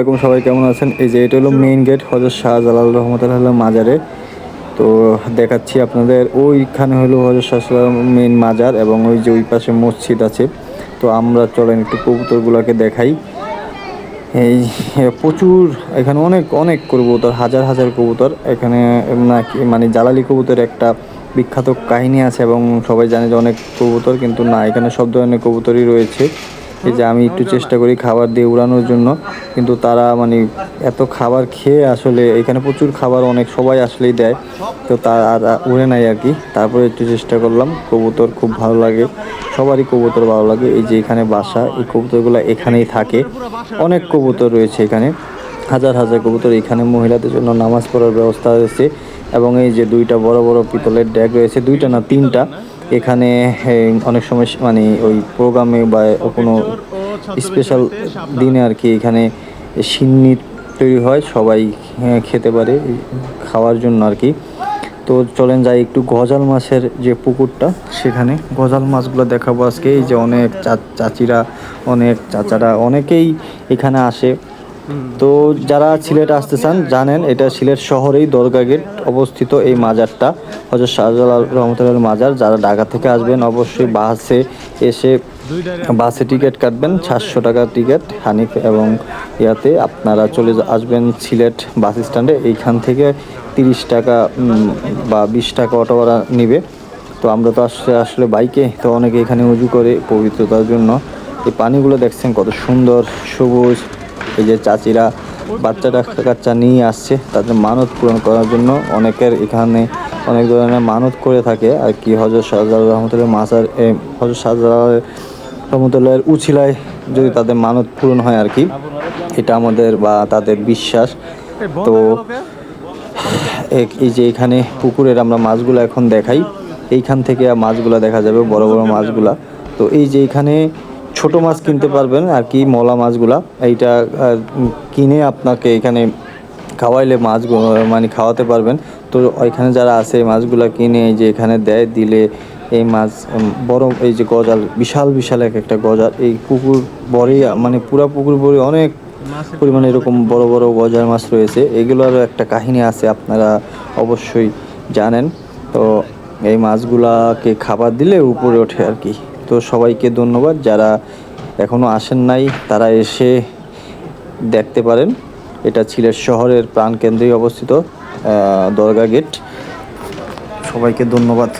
এরকম সবাই কেমন আছেন? এই যে এটা হলো মেইন গেট হজরত শাহজালাল রহমতুল্লাহ মাজারে। তো দেখাচ্ছি আপনাদের, ওইখানে হলো হজরত শাহজালাল মেইন মাজার এবং ওই যে ওই পাশে মসজিদ আছে। তো আমরা চলেন একটু কবুতরগুলোকে দেখাই। এই, প্রচুর, এখানে অনেক অনেক কবুতর, হাজার হাজার কবুতর। এখানে নাকি মানে জালালি কবুতর একটা বিখ্যাত কাহিনী আছে এবং সবাই জানে যে অনেক কবুতর, কিন্তু না, এখানে সব ধরনের কবুতরই রয়েছে। এই যে আমি একটু চেষ্টা করি খাবার দিয়ে উড়ানোর জন্য, কিন্তু তারা মানে এত খাবার খেয়ে আসলে এখানে প্রচুর খাবার অনেক সবাই আসলেই দেয়, তো তার উড়ে নাই আর কি। তারপরে একটু চেষ্টা করলাম, কবুতর খুব ভালো লাগে, সবারই কবুতর ভালো লাগে। এই যে এখানে বাসা, এই কবুতরগুলো এখানেই থাকে। অনেক কবুতর রয়েছে এখানে, হাজার হাজার কবুতর এখানে মহিলাদের জন্য নামাজ পড়ার ব্যবস্থা রয়েছে এবং এই যে দুইটা বড় বড় পিতলের ড্যাগ রয়েছে, দুইটা না তিনটা। এখানে অনেক সময় মানে ওই প্রোগ্রামে বা কোনো স্পেশাল দিনে আর কি এখানে সিন্নি তৈরি হয় সবাই খেতে পারে খাওয়ার জন্য আর কি। তো চলেন যাই একটু গজাল মাছের যে পুকুরটা সেখানে গজাল মাছগুলো দেখাবো আজকে। এই যে অনেক চা- চাচিরা অনেক চাচারা অনেকেই এখানে আসে। তো যারা সিলেট আসতে চান, জানেন এটা সিলেট শহরেই দরগা গেট অবস্থিত এই মাজারটা। হজরত শাহজালাল রহমতুল্লাহ মাজার, যারা ঢাকা থেকে আসবেন অবশ্যই বাসে এসে বাসে টিকিট কাটবেন, সাতশো টাকা টিকিট, হানিফ এবং ইয়াতে আপনারা চলে আসবেন সিলেট বাস স্ট্যান্ডে। এইখান থেকে তিরিশ টাকা বা বিশ টাকা অটো ভাড়া নিবে। তো আমরা তো আসলে আসলে বাইকে, তো অনেকে এখানে উজু করে পবিত্রতার জন্য। এই পানিগুলো দেখছেন কত সুন্দর, সবুজ। এই যে চাচিরা বাচ্চাটা কাচ্চা নিয়ে আসছে, তাদের মানত পূরণ করার জন্য অনেকের এখানে অনেক ধরনের মানত করে থাকে। আর কি হজরত শাহজালাল রহমতুল্লাহ মাসার হজরত শাহজালাল রহমতুল্লাহের উছিলায় যদি তাদের মানত পূরণ হয় আর কি, এটা আমাদের বা তাদের বিশ্বাস। তো এই যে এখানে পুকুরের আমরা মাছগুলো এখন দেখাই, এইখান থেকে মাছগুলো দেখা যাবে, বড় বড় মাছগুলা। তো এই যে এখানে ছোট মাছ কিনতে পারবেন আর কি, মলা মাছগুলা। এইটা কিনে আপনাকে এখানে খাওয়াইলে মাছ মানে খাওয়াতে পারবেন। তো ওইখানে যারা আছে এই মাছগুলা কিনে যে এখানে দেয়, দিলে এই মাছ বড় এই যে গজাল, বিশাল বিশাল এক একটা গজাল, এই পুকুর বড়ই মানে পুরা পুকুর বড়ি অনেক পরিমাণে এরকম বড় বড় গজার মাছ রয়েছে। এগুলোরও একটা কাহিনী আছে, আপনারা অবশ্যই জানেন। তো এই মাছগুলাকে খাবার দিলে উপরে ওঠে আর কি। তো সবাইকে ধন্যবাদ। যারা এখনও আসেন নাই, তারা এসে দেখতে পারেন। এটা সিলেট শহরের প্রাণকেন্দ্রে অবস্থিত দরগা গেট। সবাইকে ধন্যবাদ।